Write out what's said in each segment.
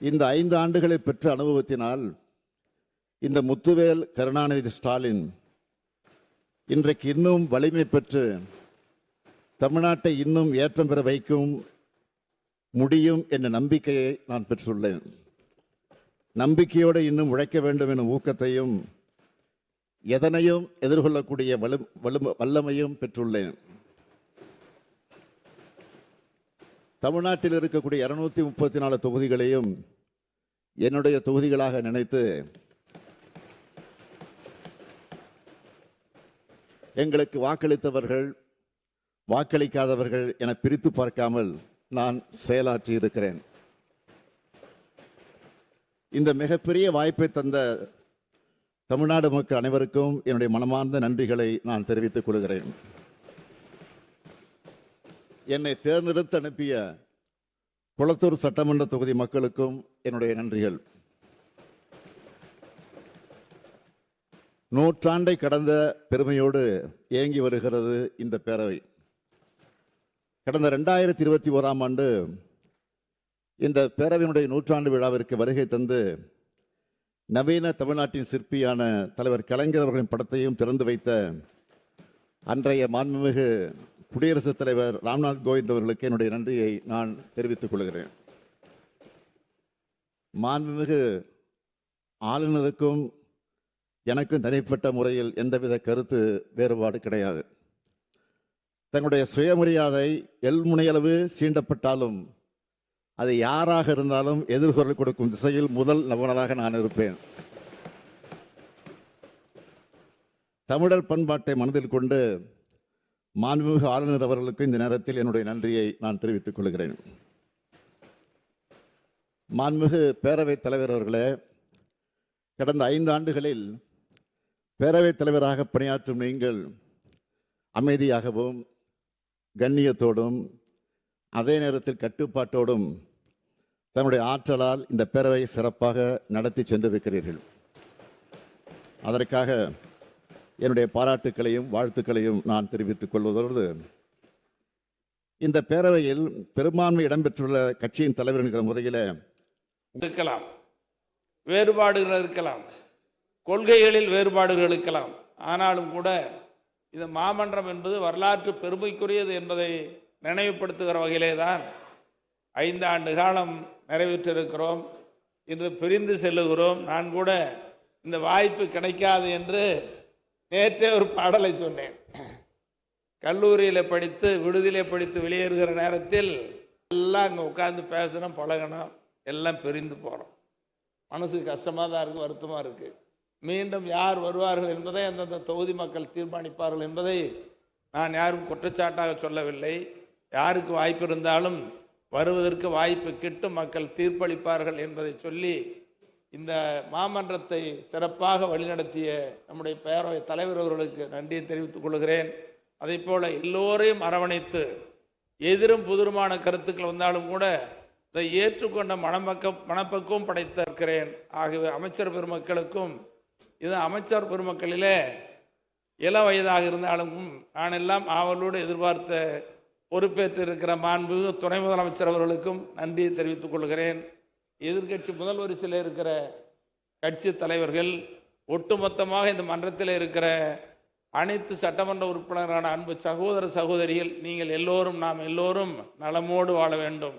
இந்த ஐந்து ஆண்டுகளை பெற்ற அனுபவத்தினால் இந்த முத்துவேல் கருணாநிதி ஸ்டாலின் இன்றைக்கு இன்னும் வலிமை பெற்று தமிழ்நாட்டை இன்னும் ஏற்றம் பெற வைக்கும் முடியும் என்ற நம்பிக்கையை நான் பெற்றுள்ளேன். நம்பிக்கையோடு இன்னும் உழைக்க வேண்டும் எனும் ஊக்கத்தையும் எதனையும் எதிர்கொள்ளக்கூடிய வலு வலு வல்லமையும் பெற்றுள்ளேன். தமிழ்நாட்டில் இருக்கக்கூடிய இரநூத்தி முப்பத்தி நாலு தொகுதிகளையும் என்னுடைய தொகுதிகளாக நினைத்து எங்களுக்கு வாக்களித்தவர்கள் வாக்களிக்காதவர்கள் என பிரித்து பார்க்காமல் நான் செயலாற்றி இருக்கிறேன். இந்த மிகப்பெரிய வாய்ப்பை தந்த தமிழ்நாடு மக்கள் அனைவருக்கும் என்னுடைய மனமார்ந்த நன்றிகளை நான் தெரிவித்துக் கொள்கிறேன். என்னை தேர்ந்தெடுத்து அனுப்பிய குளத்தூர் சட்டமன்ற தொகுதி மக்களுக்கும் என்னுடைய நன்றிகள். நூற்றாண்டை கடந்த பெருமையோடு இயங்கி வருகிறது இந்த பேரவை. கடந்த ரெண்டாயிரத்தி இருபத்தி ஓராம் ஆண்டு இந்த பேரவையினுடைய நூற்றாண்டு விழாவிற்கு வருகை தந்து நவீன தமிழ்நாட்டின் சிற்பியான தலைவர் கலைஞர் அவர்களின் படத்தையும் திறந்து வைத்த அன்றைய மாண்புமிகு குடியரசுத் தலைவர் ராம்நாத் கோவிந்த் அவர்களுக்கு என்னுடைய நன்றியை நான் தெரிவித்துக் கொள்கிறேன். மாண்புமிகு ஆளுநருக்கும் எனக்கும் தனிப்பட்ட முறையில் எந்தவித கருத்து வேறுபாடு கிடையாது. தங்களுடைய சுயமரியாதை எல்முனையளவு சீண்டப்பட்டாலும் அது யாராக இருந்தாலும் எதிர்குரல் கொடுக்கும் திசையில் முதல் நபராக நான் இருப்பேன். தமிழர் பண்பாட்டை மனதில் கொண்டு மாண்புமிகு ஆளுநர் அவர்களுக்கு இந்த நேரத்தில் என்னுடைய நன்றியை நான் தெரிவித்துக் கொள்கிறேன். மாண்புமிகு பேரவைத் தலைவர் அவர்களே கடந்த ஐந்து ஆண்டுகளில் பேரவைத் தலைவராக பணியாற்றும் நீங்கள் அமைதியாகவும் கண்ணியத்தோடும் அதே நேரத்தில் கட்டுப்பாட்டோடும் தன்னுடைய ஆற்றலால் இந்த பேரவையை சிறப்பாக நடத்தி சென்றிருக்கிறீர்கள். அதற்காக என்னுடைய பாராட்டுக்களையும் வாழ்த்துக்களையும் நான் தெரிவித்துக் கொள்வதோடு இந்த பேரவையில் பெரும்பான்மை இடம்பெற்றுள்ள கட்சியின் தலைவர் என்கிற முறையில் இருக்கலாம். வேறுபாடுகள் இருக்கலாம். கொள்கைகளில் வேறுபாடுகள் இருக்கலாம். ஆனாலும் கூட இது மாமன்றம் என்பது வரலாற்று பெருமைக்குரியது என்பதை நினைவுபடுத்துகிற வகையிலே தான் ஐந்து ஆண்டு காலம் நிறைவேற்றிருக்கிறோம். இன்று பிரிந்து செல்லுகிறோம். நான் கூட இந்த வாய்ப்பு கிடைக்காது என்று நேற்றே ஒரு பாடலை சொன்னேன். கல்லூரியில் படித்து விடுதியிலே படித்து வெளியேறுகிற நேரத்தில் எல்லாம் அங்கே உட்காந்து பேசணும் பழகணும் எல்லாம் பிரிந்து போகிறோம் மனசுக்கு கஷ்டமாக தான் இருக்குது வருத்தமாக இருக்குது மீண்டும் யார் வருவார்கள் என்பதை அந்தந்த தொகுதி மக்கள் தீர்மானிப்பார்கள் என்பதை நான் யாரும் குற்றச்சாட்டாக சொல்லவில்லை. யாருக்கு வாய்ப்பு இருந்தாலும் வருவதற்கு வாய்ப்பு கிட்டு மக்கள் தீர்ப்பளிப்பார்கள் என்பதை சொல்லி இந்த மாமன்றத்தை சிறப்பாக வழிநடத்திய நம்முடைய பேரவை தலைவர் அவர்களுக்கு நன்றியை தெரிவித்துக் கொள்கிறேன். அதே போல் எல்லோரையும் அரவணைத்து எதிரும் புதிருமான கருத்துக்கள் வந்தாலும் கூட இதை ஏற்றுக்கொண்ட மணமக்கம் மனப்பக்கம் படைத்திருக்கிறேன். ஆகவே அமைச்சர் பெருமக்களுக்கும் இது அமைச்சர் பெருமக்களிலே இள வயதாக இருந்தாலும் நான் எல்லாம் ஆவலோடு எதிர்பார்த்த பொறுப்பேற்று இருக்கிற மாண்பு துணை முதலமைச்சர் அவர்களுக்கும் நன்றியை தெரிவித்துக் கொள்கிறேன். எதிர்க்கட்சி முதல் வரிசையில் இருக்கிற கட்சி தலைவர்கள் ஒட்டுமொத்தமாக இந்த மன்றத்தில் இருக்கிற அனைத்து சட்டமன்ற உறுப்பினரான அன்பு சகோதர சகோதரிகள் நீங்கள் எல்லோரும் நாம் எல்லோரும் நலமோடு வாழ வேண்டும்.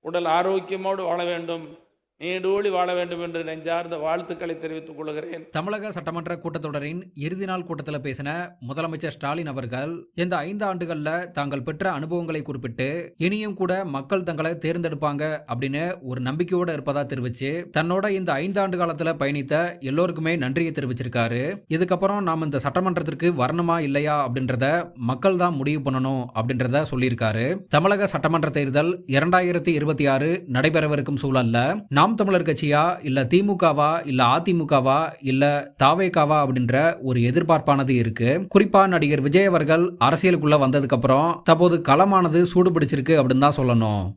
உடல் ஆரோக்கியமோடு வாழ வேண்டும். நீடூழி வாழ வேண்டும் என்று நெஞ்சார்ந்த வாழ்த்துக்களை தெரிவித்துக் கொள்கிறேன். தமிழக சட்டமன்ற கூட்டத்தொடரின் இறுதி நாள் கூட்டத்தில் பேசின முதலமைச்சர் ஸ்டாலின் அவர்கள் இந்த ஐந்து ஆண்டுகள்ல தாங்கள் பெற்ற அனுபவங்களை குறிப்பிட்டு இனியும் கூட மக்கள் தங்களை தேர்ந்தெடுப்பாங்க அப்படின்னு ஒரு நம்பிக்கையோட இருப்பதா தெரிவிச்சு தன்னோட இந்த ஐந்து ஆண்டு காலத்துல பயணித்த எல்லோருக்குமே நன்றியை தெரிவிச்சிருக்காரு. இதுக்கப்புறம் நாம் இந்த சட்டமன்றத்திற்கு வரணுமா இல்லையா அப்படின்றத மக்கள் தான் முடிவு பண்ணணும் அப்படின்றத சொல்லியிருக்காரு. தமிழக சட்டமன்ற தேர்தல் இரண்டாயிரத்தி இருபத்தி ஆறு நடைபெறவிருக்கும் சூழல்ல நாம் தமிழர் கட்சியா இல்லை திமுகவா இல்லை அதிமுகவா இல்லை தாவேகாவா அப்படின்ற ஒரு எதிர்பார்ப்பானது இருக்கு. குறிப்பா நடிகர் விஜய் அவர்கள் அரசியலுக்குள்ள வந்ததுக்கு அப்புறம் தற்போது களமானது சூடு பிடிச்சிருக்கு அப்படின்னு தான் சொல்லணும்.